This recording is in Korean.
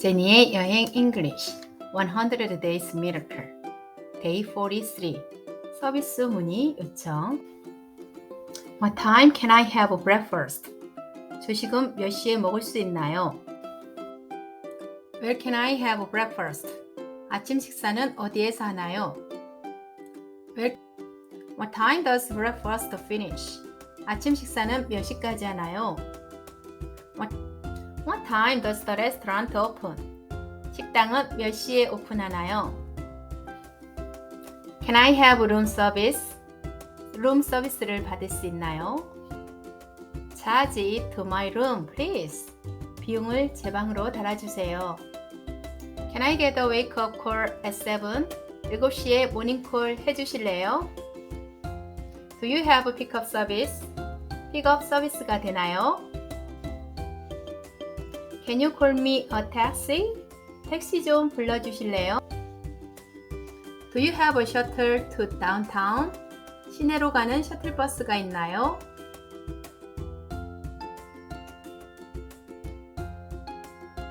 제니의 여행 English 100 Days Miracle Day 43 서비스 문의 요청 What time can I have breakfast? 조식은 몇 시에 먹을 수 있나요? Where can I have breakfast? 아침 식사는 어디에서 하나요? Where... What time does breakfast finish? 아침 식사는 몇 시까지 하나요? What, what time does the restaurant open? 식당은 몇 시에 오픈하나요? Can I have room service? 룸 서비스를 받을 수 있나요? Charge to my room, please. 비용을 제 방으로 달아주세요. Can I get a wake-up call at 7? 7시에 모닝콜 해주실래요? Do you have a pickup service? 픽업 서비스가 되나요? Can you call me a taxi? 택시 좀 불러주실래요? Do you have a shuttle to downtown? 시내로 가는 셔틀버스가 있나요?